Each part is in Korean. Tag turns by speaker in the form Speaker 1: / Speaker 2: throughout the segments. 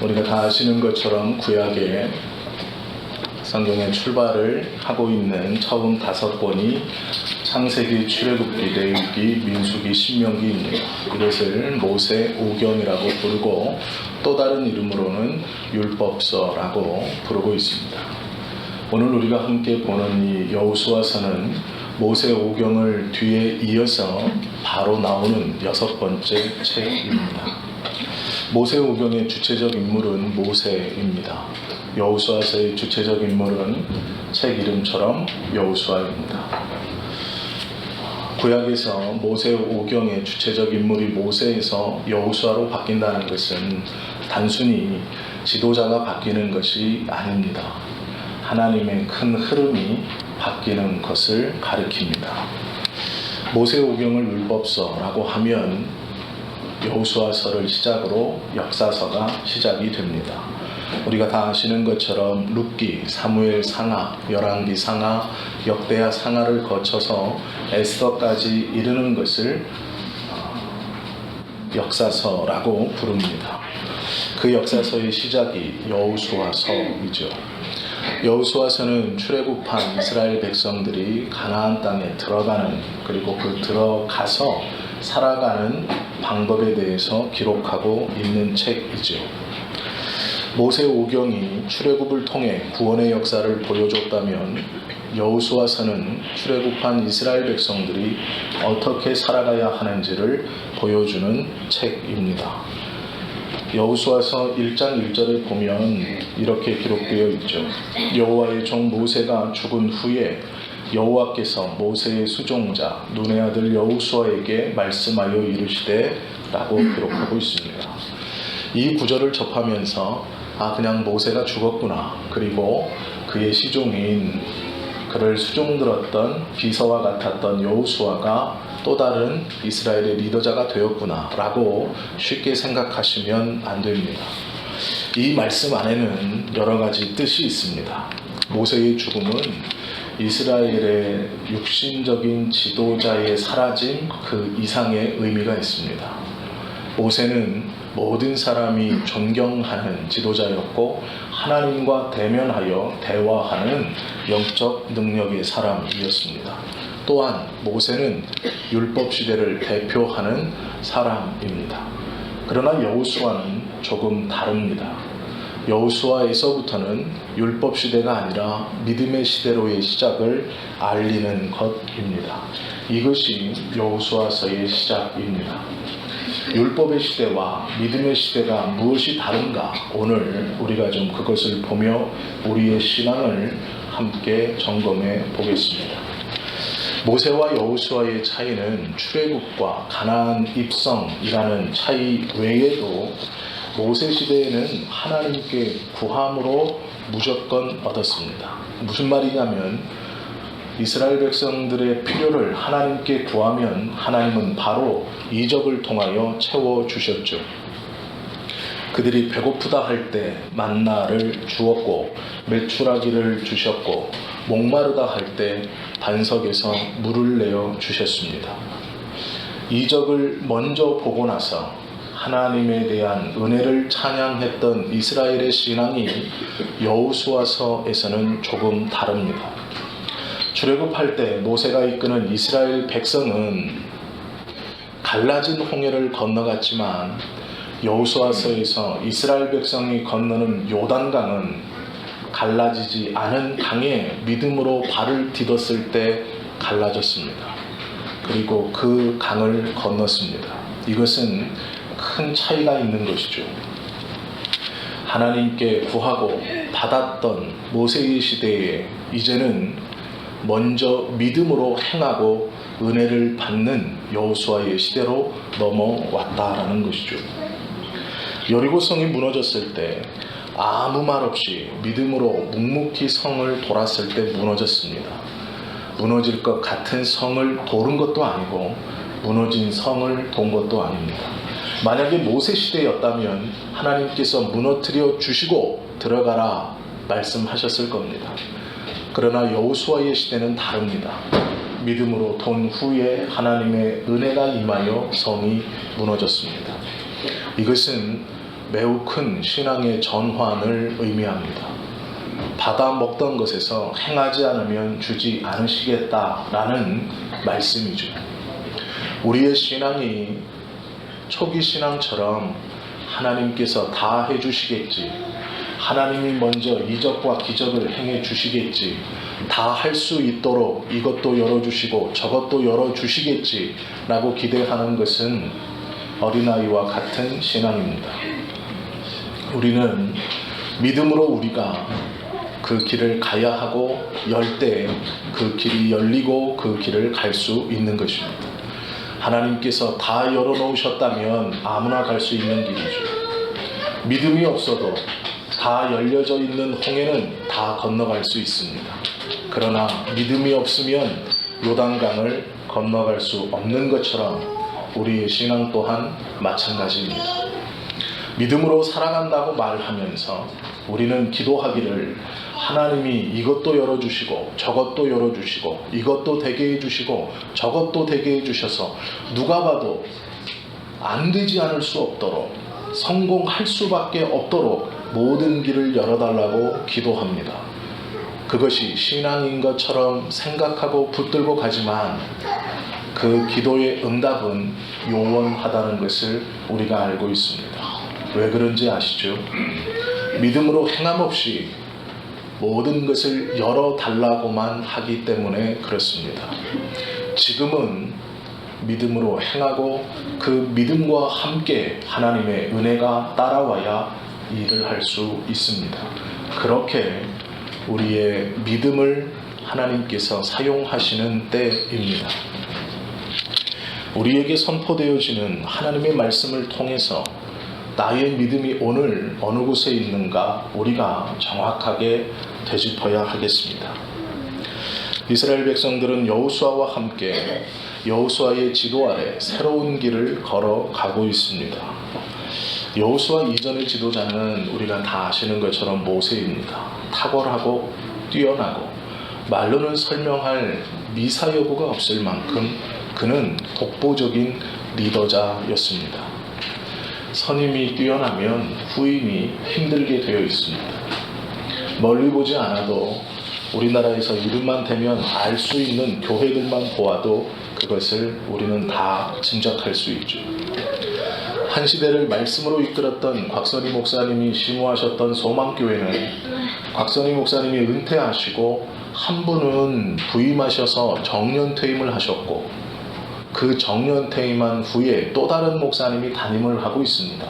Speaker 1: 우리가 다 아시는 것처럼 구약에 성경의 출발을 하고 있는 처음 다섯 권이 창세기, 출애굽기, 레위기, 민수기, 신명기입니다. 이것을 모세 오경이라고 부르고 또 다른 이름으로는 율법서라고 부르고 있습니다. 오늘 우리가 함께 보는 이 여호수아서는 모세 오경을 뒤에 이어서 바로 나오는 여섯 번째 책입니다. 모세 오경의 주체적 인물은 모세입니다. 여호수아서의 주체적 인물은 책 이름처럼 여호수아입니다. 구약에서 모세 오경의 주체적 인물이 모세에서 여호수아로 바뀐다는 것은 단순히 지도자가 바뀌는 것이 아닙니다. 하나님의 큰 흐름이 바뀌는 것을 가리킵니다. 모세 오경을 율법서라고 하면 여호수아서를 시작으로 역사서가 시작이 됩니다. 우리가 다 아시는 것처럼 룻기, 사무엘 상하, 열왕기 상하, 역대하 상하를 거쳐서 에스더까지 이르는 것을 어, 역사서라고 부릅니다. 그 역사서의 시작이 여호수아서이죠. 여호수아서는 출애굽한 이스라엘 백성들이 가나안 땅에 들어가는 그리고 그 들어가서 살아가는 방법에 대해서 기록하고 있는 책이죠. 모세 오경이 출애굽을 통해 구원의 역사를 보여줬다면 여호수아서는 출애굽한 이스라엘 백성들이 어떻게 살아가야 하는지를 보여주는 책입니다. 여호수아서 1장 1절에 보면 이렇게 기록되어 있죠. 여호와의 종 모세가 죽은 후에 여호와께서 모세의 수종자 눈의 아들 여호수아에게 말씀하여 이르시되 라고 기록하고 있습니다. 이 구절을 접하면서 아 그냥 모세가 죽었구나 그리고 그의 시종인 그를 수종들었던 비서와 같았던 여호수아가 또 다른 이스라엘의 리더자가 되었구나 라고 쉽게 생각하시면 안 됩니다. 이 말씀 안에는 여러 가지 뜻이 있습니다. 모세의 죽음은 이스라엘의 육신적인 지도자의 사라짐 그 이상의 의미가 있습니다. 모세는 모든 사람이 존경하는 지도자였고 하나님과 대면하여 대화하는 영적 능력의 사람이었습니다. 또한 모세는 율법 시대를 대표하는 사람입니다. 그러나 여호수아는 조금 다릅니다. 여호수아에서부터는 율법 시대가 아니라 믿음의 시대로의 시작을 알리는 것입니다. 이것이 여호수아서의 시작입니다. 율법의 시대와 믿음의 시대가 무엇이 다른가 오늘 우리가 좀 그것을 보며 우리의 신앙을 함께 점검해 보겠습니다. 모세와 여호수아의 차이는 출애굽과 가나안 입성이라는 차이 외에도 모세 시대에는 하나님께 구함으로 무조건 얻었습니다. 무슨 말이냐면 이스라엘 백성들의 필요를 하나님께 구하면 하나님은 바로 이적을 통하여 채워 주셨죠. 그들이 배고프다 할 때 만나를 주었고 매출하기를 주셨고 목마르다 할 때 반석에서 물을 내어 주셨습니다. 이적을 먼저 보고 나서 하나님에 대한 은혜를 찬양했던 이스라엘의 신앙이 여호수아서에서는 조금 다릅니다. 출애굽할 때 모세가 이끄는 이스라엘 백성은 갈라진 홍해를 건너갔지만 여호수아서에서 이스라엘 백성이 건너는 요단강은 갈라지지 않은 강에 믿음으로 발을 디뎠을 때 갈라졌습니다. 그리고 그 강을 건넜습니다. 이것은 큰 차이가 있는 것이죠. 하나님께 구하고 받았던 모세의 시대에 이제는 먼저 믿음으로 행하고 은혜를 받는 여호수아의 시대로 넘어왔다라는 것이죠. 여리고성이 무너졌을 때 아무 말 없이 믿음으로 묵묵히 성을 돌았을 때 무너졌습니다. 무너질 것 같은 성을 도른 것도 아니고 무너진 성을 돈 것도 아닙니다. 만약에 모세 시대였다면 하나님께서 무너뜨려 주시고 들어가라 말씀하셨을 겁니다. 그러나 여호수아의 시대는 다릅니다. 믿음으로 돈 후에 하나님의 은혜가 임하여 성이 무너졌습니다. 이것은 매우 큰 신앙의 전환을 의미합니다. 받아 먹던 것에서 행하지 않으면 주지 않으시겠다라는 말씀이죠. 우리의 신앙이 초기 신앙처럼 하나님께서 다 해주시겠지. 하나님이 먼저 이적과 기적을 행해 주시겠지. 다 할 수 있도록 이것도 열어주시고 저것도 열어주시겠지. 라고 기대하는 것은 어린아이와 같은 신앙입니다. 우리는 믿음으로 우리가 그 길을 가야 하고 열 때 그 길이 열리고 그 길을 갈 수 있는 것입니다. 하나님께서 다 열어놓으셨다면 아무나 갈 수 있는 길이죠. 믿음이 없어도 다 열려져 있는 홍해는 다 건너갈 수 있습니다. 그러나 믿음이 없으면 요단강을 건너갈 수 없는 것처럼 우리의 신앙 또한 마찬가지입니다. 믿음으로 살아간다고 말하면서 우리는 기도하기를 하나님이 이것도 열어주시고 저것도 열어주시고 이것도 되게 해주시고 저것도 되게 해주셔서 누가 봐도 안 되지 않을 수 없도록 성공할 수밖에 없도록 모든 길을 열어달라고 기도합니다. 그것이 신앙인 것처럼 생각하고 붙들고 가지만 그 기도의 응답은 요원하다는 것을 우리가 알고 있습니다. 왜 그런지 아시죠? 믿음으로 행함 없이 모든 것을 열어달라고만 하기 때문에 그렇습니다. 지금은 믿음으로 행하고 그 믿음과 함께 하나님의 은혜가 따라와야 일을 할 수 있습니다. 그렇게 우리의 믿음을 하나님께서 사용하시는 때입니다. 우리에게 선포되어지는 하나님의 말씀을 통해서 나의 믿음이 오늘 어느 곳에 있는가 우리가 정확하게 되짚어야 하겠습니다. 이스라엘 백성들은 여호수아와 함께 여호수아의 지도 아래 새로운 길을 걸어가고 있습니다. 여호수아 이전의 지도자는 우리가 다 아시는 것처럼 모세입니다. 탁월하고 뛰어나고 말로는 설명할 미사 여부가 없을 만큼 그는 독보적인 리더자였습니다. 선임이 뛰어나면 후임이 힘들게 되어 있습니다. 멀리 보지 않아도 우리나라에서 이름만 대면 알 수 있는 교회들만 보아도 그것을 우리는 다 짐작할 수 있죠. 한 시대를 말씀으로 이끌었던 곽선희 목사님이 심호하셨던 소망교회는 곽선희 목사님이 은퇴하시고 한 분은 부임하셔서 정년 퇴임을 하셨고 그 정년 퇴임한 후에 또 다른 목사님이 담임을 하고 있습니다.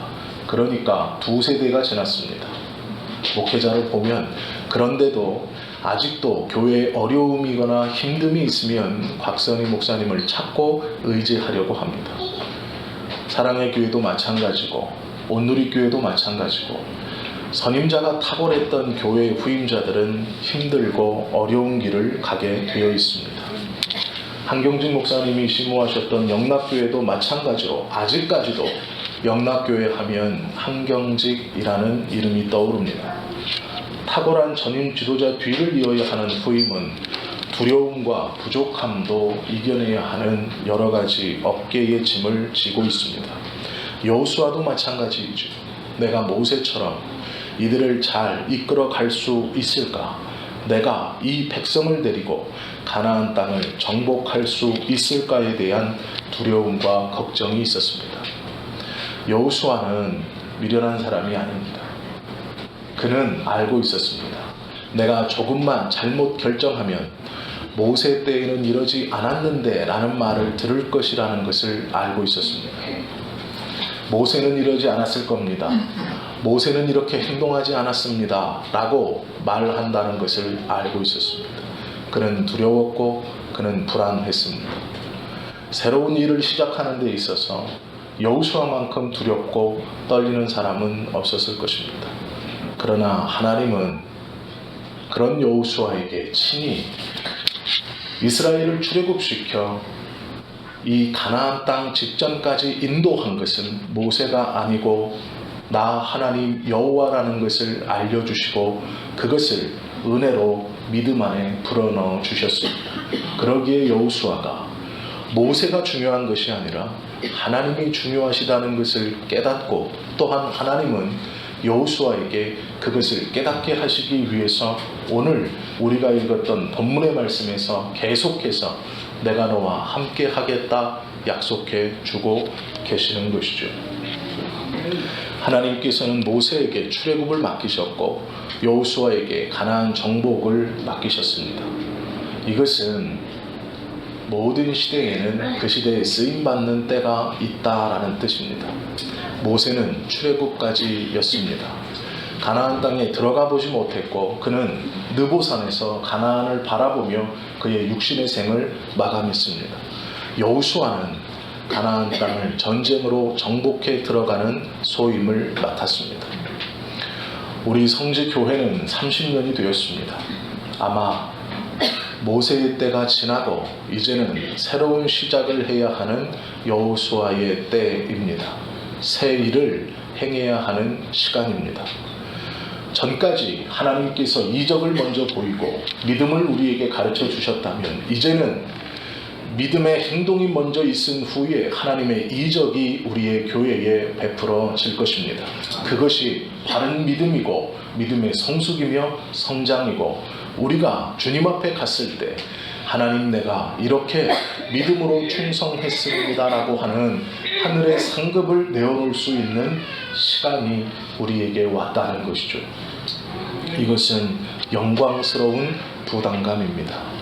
Speaker 1: 그러니까 두 세대가 지났습니다. 목회자를 보면 그런데도 아직도 교회에 어려움이거나 힘듦이 있으면 곽선희 목사님을 찾고 의지하려고 합니다. 사랑의 교회도 마찬가지고 온누리 교회도 마찬가지고 선임자가 탁월했던 교회 후임자들은 힘들고 어려운 길을 가게 되어 있습니다. 한경진 목사님이 심호하셨던 영락교회도 마찬가지로 아직까지도 영락교회 하면 한경직이라는 이름이 떠오릅니다. 탁월한 전임 지도자 뒤를 이어야 하는 후임은 두려움과 부족함도 이겨내야 하는 여러 가지 어깨의 짐을 지고 있습니다. 여호수아도 마찬가지이죠. 내가 모세처럼 이들을 잘 이끌어 갈 수 있을까? 내가 이 백성을 데리고 가나안 땅을 정복할 수 있을까에 대한 두려움과 걱정이 있었습니다. 여호수아는 미련한 사람이 아닙니다. 그는 알고 있었습니다. 내가 조금만 잘못 결정하면 모세 때에는 이러지 않았는데 라는 말을 들을 것이라는 것을 알고 있었습니다. 모세는 이러지 않았을 겁니다. 모세는 이렇게 행동하지 않았습니다. 라고 말한다는 것을 알고 있었습니다. 그는 두려웠고 그는 불안했습니다. 새로운 일을 시작하는 데 있어서 여우수아만큼 두렵고 떨리는 사람은 없었을 것입니다. 그러나 하나님은 그런 여우수아에게 친히 이스라엘을 출애굽시켜 이 가나안 땅 직전까지 인도한 것은 모세가 아니고 나 하나님 여호와라는 것을 알려주시고 그것을 은혜로 믿음 안에 불어넣어 주셨습니다. 그러기에 여호수아가 모세가 중요한 것이 아니라 하나님이 중요하시다는 것을 깨닫고 또한 하나님은 여호수아에게 그것을 깨닫게 하시기 위해서 오늘 우리가 읽었던 본문의 말씀에서 계속해서 내가 너와 함께 하겠다 약속해 주고 계시는 것이죠. 하나님께서는 모세에게 출애굽을 맡기셨고 여호수아에게 가나안 정복을 맡기셨습니다. 이것은 모든 시대에는 그 시대에 쓰임 받는 때가 있다라는 뜻입니다. 모세는 출애굽까지였습니다. 가나안 땅에 들어가 보지 못했고 그는 느보산에서 가나안을 바라보며 그의 육신의 생을 마감했습니다. 여호수아는 가나안 땅을 전쟁으로 정복해 들어가는 소임을 맡았습니다. 우리 성지 교회는 30년이 되었습니다. 아마 모세의 때가 지나고 이제는 새로운 시작을 해야 하는 여호수아의 때입니다. 새 일을 행해야 하는 시간입니다. 전까지 하나님께서 이적을 먼저 보이고 믿음을 우리에게 가르쳐 주셨다면 이제는 믿음의 행동이 먼저 있은 후에 하나님의 이적이 우리의 교회에 베풀어질 것입니다. 그것이 바른 믿음이고 믿음의 성숙이며 성장이고 우리가 주님 앞에 갔을 때 하나님 내가 이렇게 믿음으로 충성했습니다라고 하는 하늘의 상급을 내어놓을 수 있는 시간이 우리에게 왔다는 것이죠. 이것은 영광스러운 부담감입니다.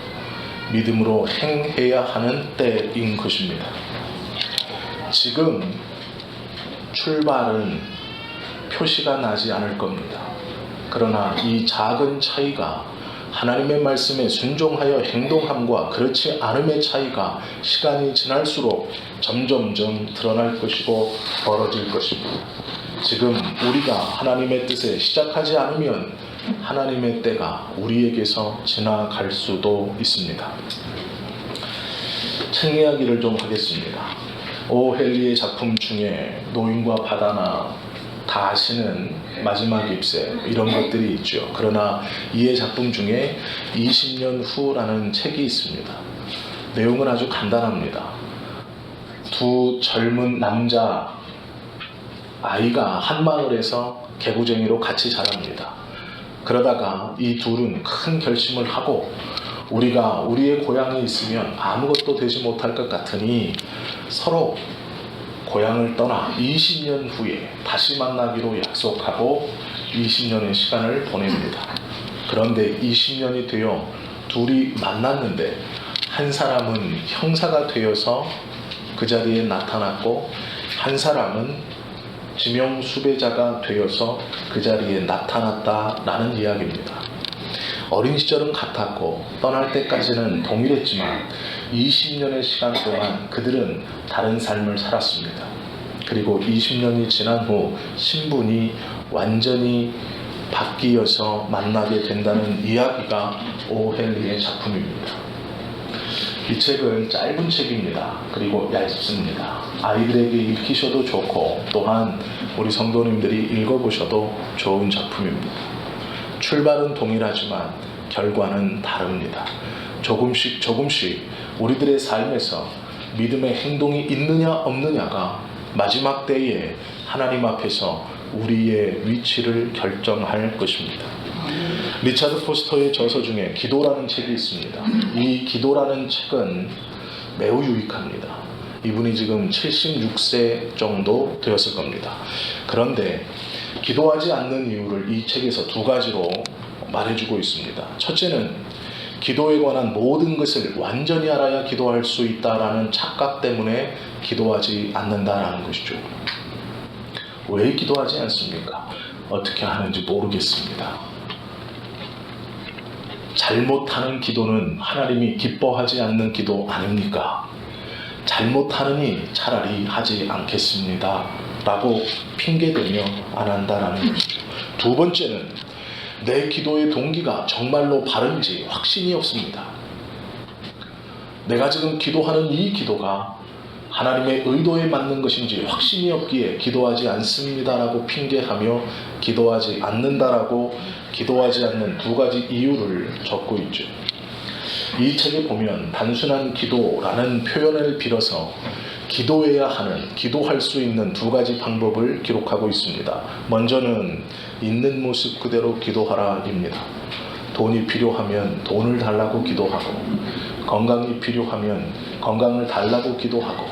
Speaker 1: 믿음으로 행해야 하는 때인 것입니다. 지금 출발은 표시가 나지 않을 겁니다. 그러나 이 작은 차이가 하나님의 말씀에 순종하여 행동함과 그렇지 않음의 차이가 시간이 지날수록 점점점 드러날 것이고 벌어질 것입니다. 지금 우리가 하나님의 뜻에 시작하지 않으면 하나님의 때가 우리에게서 지나갈 수도 있습니다. 책 이야기를 좀 하겠습니다. 오 헨리의 작품 중에 노인과 바다나 다 아시는 마지막 잎새 이런 것들이 있죠. 그러나 이의 작품 중에 20년 후라는 책이 있습니다. 내용은 아주 간단합니다. 두 젊은 남자 아이가 한 마을에서 개구쟁이로 같이 자랍니다. 그러다가 이 둘은 큰 결심을 하고 우리가 우리의 고향에 있으면 아무것도 되지 못할 것 같으니 서로 고향을 떠나 20년 후에 다시 만나기로 약속하고 20년의 시간을 보냅니다. 그런데 20년이 되어 둘이 만났는데 한 사람은 형사가 되어서 그 자리에 나타났고 한 사람은 지명 수배자가 되어서 그 자리에 나타났다라는 이야기입니다. 어린 시절은 같았고 떠날 때까지는 동일했지만 20년의 시간 동안 그들은 다른 삶을 살았습니다. 그리고 20년이 지난 후 신분이 완전히 바뀌어서 만나게 된다는 이야기가 오헨리의 작품입니다. 이 책은 짧은 책입니다. 그리고 얇습니다. 아이들에게 읽히셔도 좋고 또한 우리 성도님들이 읽어보셔도 좋은 작품입니다. 출발은 동일하지만 결과는 다릅니다. 조금씩 조금씩 우리들의 삶에서 믿음의 행동이 있느냐 없느냐가 마지막 때에 하나님 앞에서 우리의 위치를 결정할 것입니다. 리차드 포스터의 저서 중에 기도라는 책이 있습니다. 이 기도라는 책은 매우 유익합니다. 이분이 지금 76세 정도 되었을 겁니다. 그런데 기도하지 않는 이유를 이 책에서 두 가지로 말해주고 있습니다. 첫째는 기도에 관한 모든 것을 완전히 알아야 기도할 수 있다라는 착각 때문에 기도하지 않는다라는 것이죠. 왜 기도하지 않습니까? 어떻게 하는지 모르겠습니다. 잘못하는 기도는 하나님이 기뻐하지 않는 기도 아닙니까? 잘못하느니 차라리 하지 않겠습니다. 라고 핑계대며 안 한다라는 것이죠. 두 번째는 내 기도의 동기가 정말로 바른지 확신이 없습니다. 내가 지금 기도하는 이 기도가 하나님의 의도에 맞는 것인지 확신이 없기에 기도하지 않습니다라고 핑계하며 기도하지 않는다라고 기도하지 않는 두 가지 이유를 적고 있죠. 이 책에 보면 단순한 기도라는 표현을 빌어서 기도해야 하는, 기도할 수 있는 두 가지 방법을 기록하고 있습니다. 먼저는 있는 모습 그대로 기도하라입니다. 돈이 필요하면 돈을 달라고 기도하고, 건강이 필요하면 건강을 달라고 기도하고,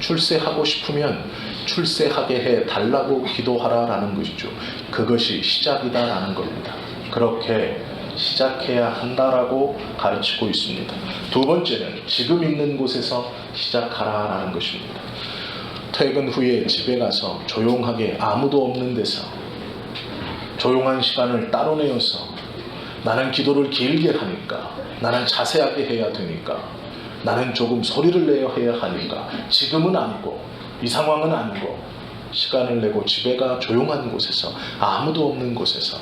Speaker 1: 출세하고 싶으면 출세하게 해 달라고 기도하라라는 것이죠. 그것이 시작이다라는 겁니다. 그렇게 시작해야 한다라고 가르치고 있습니다. 두 번째는 지금 있는 곳에서 시작하라라는 것입니다. 퇴근 후에 집에 가서 조용하게 아무도 없는 데서 조용한 시간을 따로 내어서 나는 기도를 길게 하니까 나는 자세하게 해야 되니까 나는 조금 소리를 내어 해야 하니까 지금은 아니고 이 상황은 아니고 시간을 내고 집에 가 조용한 곳에서 아무도 없는 곳에서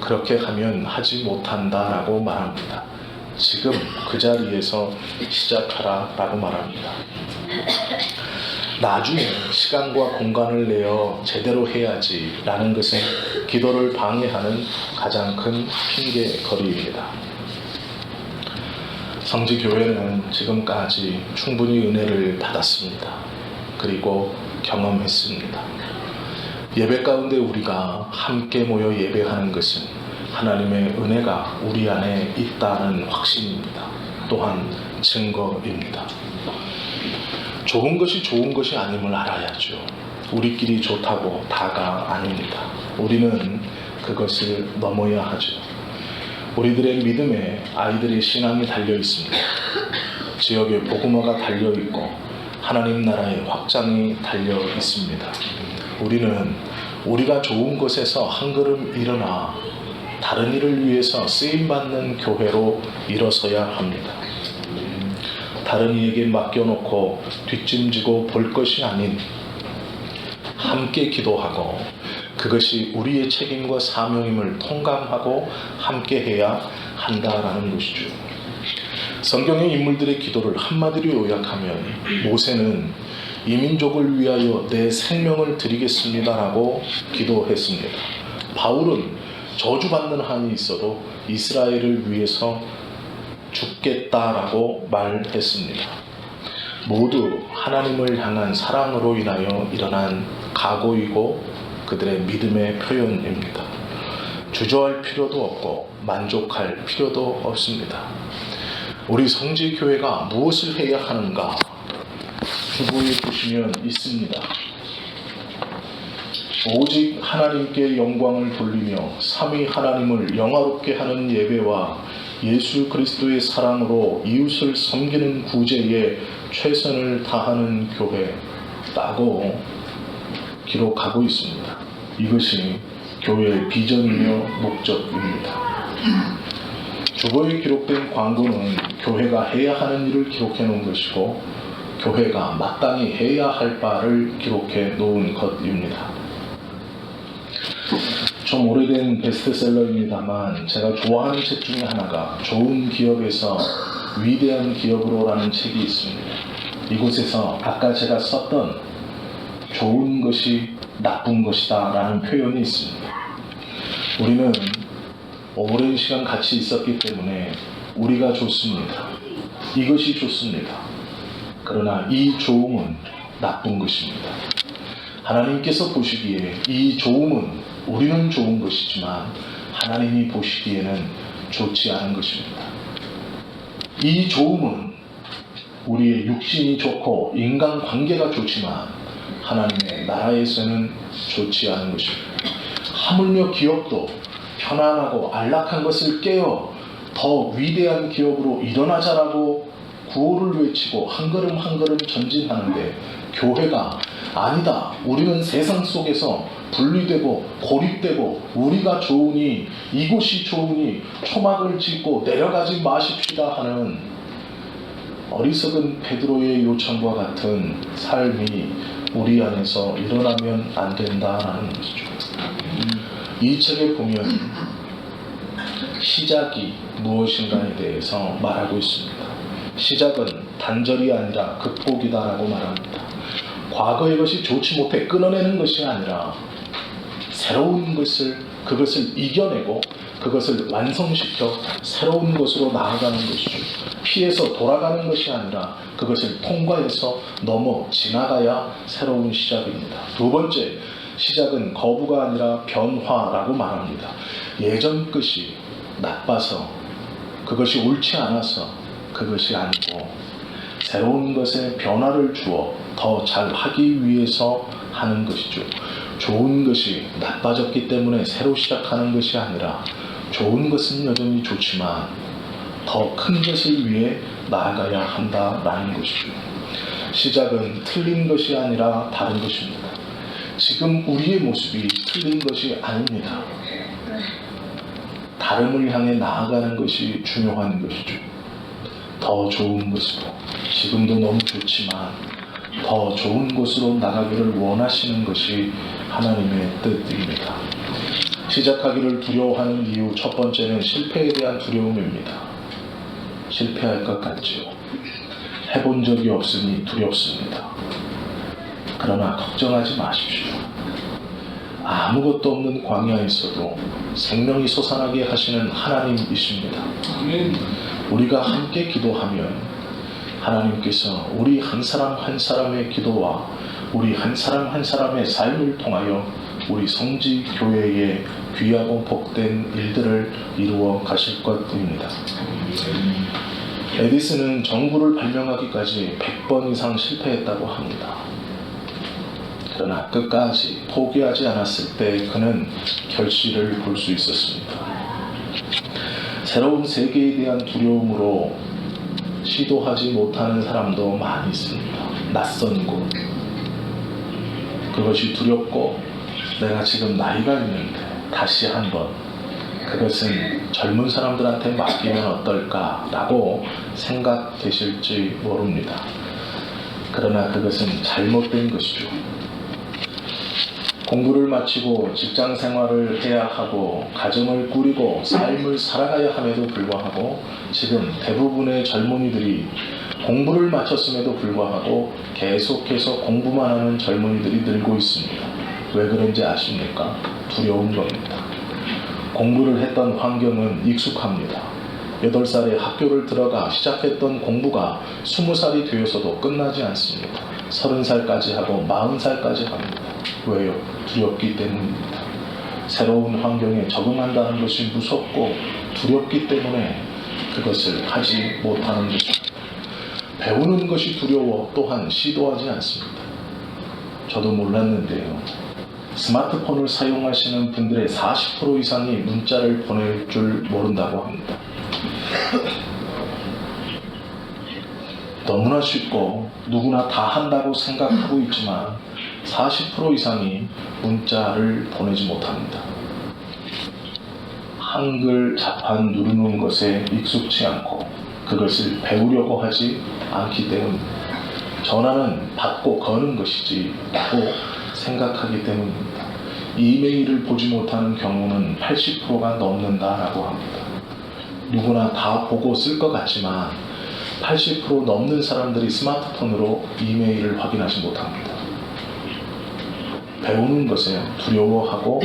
Speaker 1: 그렇게 하면 하지 못한다라고 말합니다. 지금 그 자리에서 시작하라 라고 말합니다. 나중에 시간과 공간을 내어 제대로 해야지 라는 것은 기도를 방해하는 가장 큰 핑계거리입니다. 성지교회는 지금까지 충분히 은혜를 받았습니다. 그리고 경험했습니다. 예배 가운데 우리가 함께 모여 예배하는 것은 하나님의 은혜가 우리 안에 있다는 확신입니다. 또한 증거입니다. 좋은 것이 좋은 것이 아님을 알아야죠. 우리끼리 좋다고 다가 아닙니다. 우리는 그것을 넘어야 하죠. 우리들의 믿음에 아이들의 신앙이 달려 있습니다. 지역에 복음화가 달려 있고 하나님 나라의 확장이 달려 있습니다. 우리는 우리가 좋은 곳에서 한 걸음 일어나 다른 일을 위해서 쓰임 받는 교회로 일어서야 합니다. 다른 이에게 맡겨놓고 뒷짐지고 볼 것이 아닌 함께 기도하고 그것이 우리의 책임과 사명임을 통감하고 함께 해야 한다라는 것이죠. 성경의 인물들의 기도를 한마디로 요약하면 모세는 이민족을 위하여 내 생명을 드리겠습니다라고 기도했습니다. 바울은 저주받는 한이 있어도 이스라엘을 위해서 죽겠다라고 말했습니다. 모두 하나님을 향한 사랑으로 인하여 일어난 각오이고 그들의 믿음의 표현입니다. 주저할 필요도 없고 만족할 필요도 없습니다. 우리 성지교회가 무엇을 해야 하는가? 주보에 보시면 있습니다. 오직 하나님께 영광을 돌리며 삼위 하나님을 영화롭게 하는 예배와 예수 그리스도의 사랑으로 이웃을 섬기는 구제에 최선을 다하는 교회라고 기록하고 있습니다. 이것이 교회의 비전이며 목적입니다. 주보에 기록된 광고는 교회가 해야 하는 일을 기록해 놓은 것이고 교회가 마땅히 해야 할 바를 기록해 놓은 것입니다. 좀 오래된 베스트셀러입니다만 제가 좋아하는 책 중에 하나가 좋은 기업에서 위대한 기업으로라는 책이 있습니다. 이곳에서 아까 제가 썼던 좋은 것이 나쁜 것이다 라는 표현이 있습니다. 우리는 오랜 시간 같이 있었기 때문에 우리가 좋습니다. 이것이 좋습니다. 그러나 이 좋음은 나쁜 것입니다. 하나님께서 보시기에 이 좋음은 우리는 좋은 것이지만 하나님이 보시기에는 좋지 않은 것입니다. 이 좋음은 우리의 육신이 좋고 인간 관계가 좋지만 하나님의 나라에서는 좋지 않은 것입니다. 하물며 기업도 편안하고 안락한 것을 깨어 더 위대한 기업으로 일어나자라고 구호를 외치고 한 걸음 한 걸음 전진하는데 교회가 아니다. 우리는 세상 속에서 분리되고 고립되고 우리가 좋으니 이곳이 좋으니 초막을 짓고 내려가지 마십시다 하는 어리석은 베드로의 요청과 같은 삶이 우리 안에서 일어나면 안 된다라는 것이죠. 이 책에 보면 시작이 무엇인가에 대해서 말하고 있습니다. 시작은 단절이 아니라 극복이다라고 말합니다. 과거의 것이 좋지 못해 끊어내는 것이 아니라 새로운 것을 그것을 이겨내고 그것을 완성시켜 새로운 것으로 나아가는 것이죠. 피해서 돌아가는 것이 아니라 그것을 통과해서 넘어 지나가야 새로운 시작입니다. 두 번째, 시작은 거부가 아니라 변화라고 말합니다. 예전 것이 나빠서 그것이 옳지 않아서 그것이 아니고 새로운 것에 변화를 주어 더 잘하기 위해서 하는 것이죠. 좋은 것이 나빠졌기 때문에 새로 시작하는 것이 아니라 좋은 것은 여전히 좋지만 더 큰 것을 위해 나아가야 한다라는 것이죠. 시작은 틀린 것이 아니라 다른 것입니다. 지금 우리의 모습이 틀린 것이 아닙니다. 다름을 향해 나아가는 것이 중요한 것이죠. 더 좋은 것으로 지금도 너무 좋지만 더 좋은 곳으로 나가기를 원하시는 것이 하나님의 뜻입니다. 시작하기를 두려워하는 이유 첫 번째는 실패에 대한 두려움입니다. 실패할 것 같지요. 해본 적이 없으니 두렵습니다. 그러나 걱정하지 마십시오. 아무것도 없는 광야에서도 생명이 솟아나게 하시는 하나님이십니다. 우리가 함께 기도하면 하나님께서 우리 한 사람 한 사람의 기도와 우리 한 사람 한 사람의 삶을 통하여 우리 성지 교회에 귀하고 복된 일들을 이루어 가실 것입니다. 에디슨은 전구를 발명하기까지 100번 이상 실패했다고 합니다. 그러나 끝까지 포기하지 않았을 때 그는 결실을 볼 수 있었습니다. 새로운 세계에 대한 두려움으로 시도하지 못하는 사람도 많이 있습니다. 낯선 곳. 그것이 두렵고 내가 지금 나이가 있는데 다시 한번 그것은 젊은 사람들한테 맡기면 어떨까라고 생각되실지 모릅니다. 그러나 그것은 잘못된 것이죠. 공부를 마치고 직장 생활을 해야 하고 가정을 꾸리고 삶을 살아가야 함에도 불구하고 지금 대부분의 젊은이들이 공부를 마쳤음에도 불구하고 계속해서 공부만 하는 젊은이들이 늘고 있습니다. 왜 그런지 아십니까? 두려운 겁니다. 공부를 했던 환경은 익숙합니다. 8살에 학교를 들어가 시작했던 공부가 20살이 되어서도 끝나지 않습니다. 30살까지 하고 40살까지 합니다. 왜요? 두렵기 때문입니다. 새로운 환경에 적응한다는 것이 무섭고 두렵기 때문에 그것을 하지 못하는 것입니다. 배우는 것이 두려워 또한 시도하지 않습니다. 저도 몰랐는데요. 스마트폰을 사용하시는 분들의 40% 이상이 문자를 보낼 줄 모른다고 합니다. 너무나 쉽고 누구나 다 한다고 생각하고 있지만 40% 이상이 문자를 보내지 못합니다. 한글 자판 누르는 것에 익숙치 않고 그것을 배우려고 하지 않기 때문입니다. 전화는 받고 거는 것이지 라고 생각하기 때문입니다. 이메일을 보지 못하는 경우는 80%가 넘는다라고 합니다. 누구나 다 보고 쓸 것 같지만 80% 넘는 사람들이 스마트폰으로 이메일을 확인하지 못합니다. 배우는 것에 두려워하고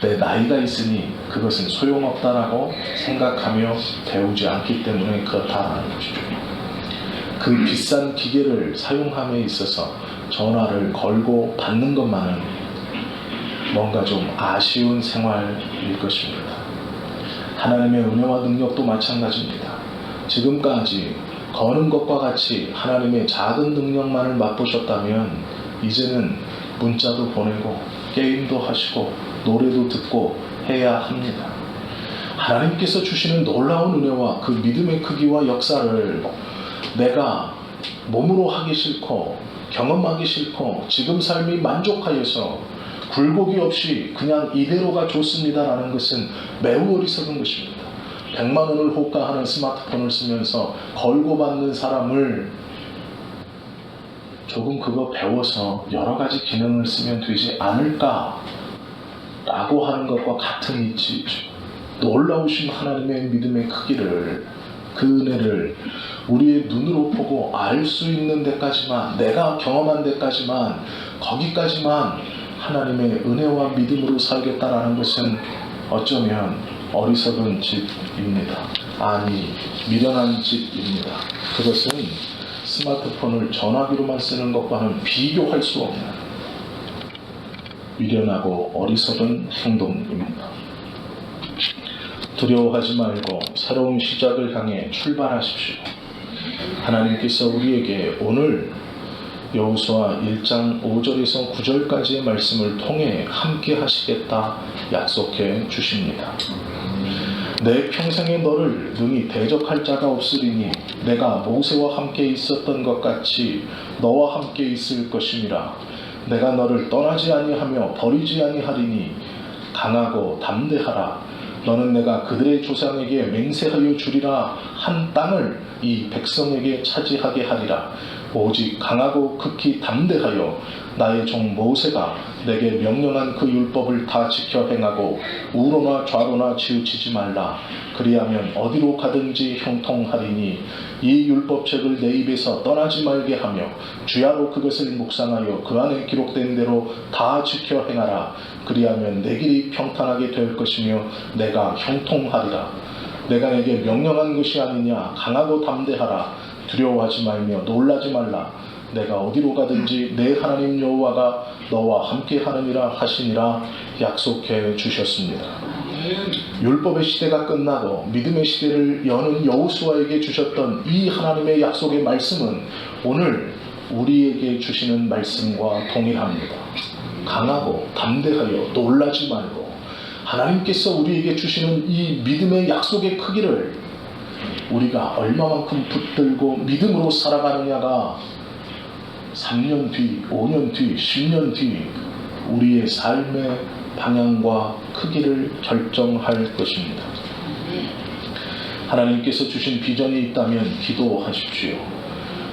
Speaker 1: 내 나이가 있으니 그것은 소용없다라고 생각하며 배우지 않기 때문에 그렇다는 것이죠. 그 비싼 기계를 사용함에 있어서 전화를 걸고 받는 것만은 뭔가 좀 아쉬운 생활일 것입니다. 하나님의 은혜와 능력도 마찬가지입니다. 지금까지 거는 것과 같이 하나님의 작은 능력만을 맛보셨다면 이제는 문자도 보내고 게임도 하시고 노래도 듣고 해야 합니다. 하나님께서 주시는 놀라운 은혜와 그 믿음의 크기와 역사를 내가 몸으로 하기 싫고 경험하기 싫고 지금 삶이 만족하여서 굴곡이 없이 그냥 이대로가 좋습니다라는 것은 매우 어리석은 것입니다. 100만 원을 호가하는 스마트폰을 쓰면서 걸고 받는 사람을 조금 그거 배워서 여러 가지 기능을 쓰면 되지 않을까 라고 하는 것과 같은 이치이죠. 놀라우신 하나님의 믿음의 크기를 그 은혜를 우리의 눈으로 보고 알 수 있는 데까지만 내가 경험한 데까지만 거기까지만 하나님의 은혜와 믿음으로 살겠다라는 것은 어쩌면 어리석은 집입니다. 아니, 미련한 집입니다. 그것은 스마트폰을 전화기로만 쓰는 것과는 비교할 수 없는 미련하고 어리석은 행동입니다. 두려워하지 말고 새로운 시작을 향해 출발하십시오. 하나님께서 우리에게 오늘 여호수아 1장 5절에서 9절까지의 말씀을 통해 함께 하시겠다 약속해 주십니다. 내 평생에 너를 능히 대적할 자가 없으리니 내가 모세와 함께 있었던 것 같이 너와 함께 있을 것임이라. 내가 너를 떠나지 아니하며 버리지 아니하리니 강하고 담대하라. 너는 내가 그들의 조상에게 맹세하여 주리라. 한 땅을 이 백성에게 차지하게 하리라 오직 강하고 극히 담대하여 나의 종 모세가 내게 명령한 그 율법을 다 지켜 행하고 우로나 좌로나 치우치지 말라. 그리하면 어디로 가든지 형통하리니 이 율법책을 내 입에서 떠나지 말게 하며 주야로 그것을 묵상하여 그 안에 기록된 대로 다 지켜 행하라. 그리하면 내 길이 평탄하게 될 것이며 내가 형통하리라. 내가 내게 명령한 것이 아니냐. 강하고 담대하라 두려워하지 말며 놀라지 말라 내가 어디로 가든지 내 하나님 여호와가 너와 함께 하느니라 하시니라 약속해 주셨습니다. 율법의 시대가 끝나고 믿음의 시대를 여는 여호수아에게 주셨던 이 하나님의 약속의 말씀은 오늘 우리에게 주시는 말씀과 동일합니다. 강하고 담대하여 놀라지 말고 하나님께서 우리에게 주시는 이 믿음의 약속의 크기를 우리가 얼마만큼 붙들고 믿음으로 살아가느냐가 3년 뒤, 5년 뒤, 10년 뒤 우리의 삶의 방향과 크기를 결정할 것입니다. 하나님께서 주신 비전이 있다면 기도하십시오.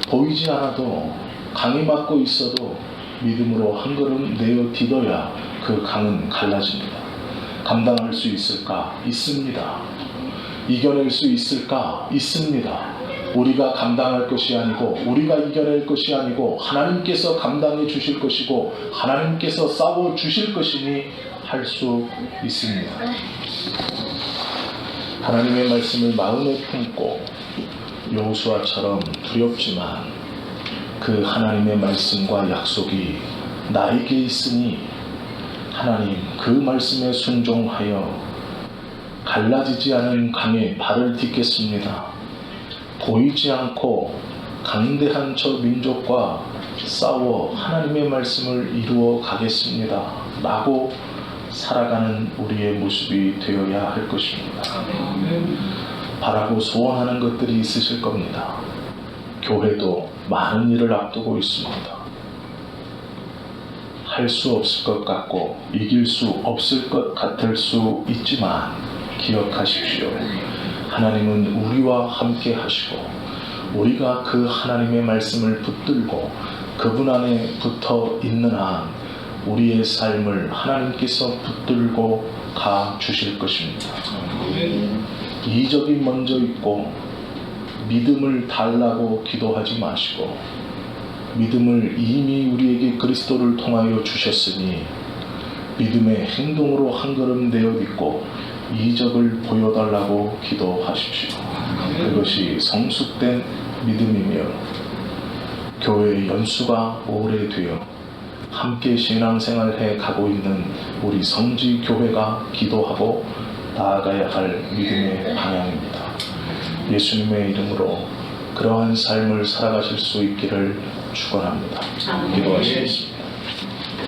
Speaker 1: 보이지 않아도 강이 막고 있어도 믿음으로 한 걸음 내어 디뎌야 그 강은 갈라집니다. 감당할 수 있을까? 있습니다. 이겨낼 수 있을까? 있습니다. 우리가 감당할 것이 아니고 우리가 이겨낼 것이 아니고 하나님께서 감당해 주실 것이고 하나님께서 싸워 주실 것이니 할 수 있습니다. 하나님의 말씀을 마음에 품고 여호수아처럼 두렵지만 그 하나님의 말씀과 약속이 나에게 있으니 하나님 그 말씀에 순종하여 갈라지지 않은 강에 발을 딛겠습니다. 보이지 않고 강대한 저 민족과 싸워 하나님의 말씀을 이루어 가겠습니다. 라고 살아가는 우리의 모습이 되어야 할 것입니다. 바라고 소원하는 것들이 있으실 겁니다. 교회도 많은 일을 앞두고 있습니다. 할 수 없을 것 같고 이길 수 없을 것 같을 수 있지만 기억하십시오. 하나님은 우리와 함께 하시고 우리가 그 하나님의 말씀을 붙들고 그분 안에 붙어 있는 한 우리의 삶을 하나님께서 붙들고 가 주실 것입니다. 이적이 먼저 있고 믿음을 달라고 기도하지 마시고 믿음을 이미 우리에게 그리스도를 통하여 주셨으니 믿음의 행동으로 한 걸음 내어 믿고 이적을 보여달라고 기도하십시오. 그것이 성숙된 믿음이며 교회의 연수가 오래되어 함께 신앙생활해 가고 있는 우리 성지 교회가 기도하고 나아가야 할 믿음의 방향입니다. 예수님의 이름으로 그러한 삶을 살아가실 수 있기를 축원합니다. 기도하시겠습니다.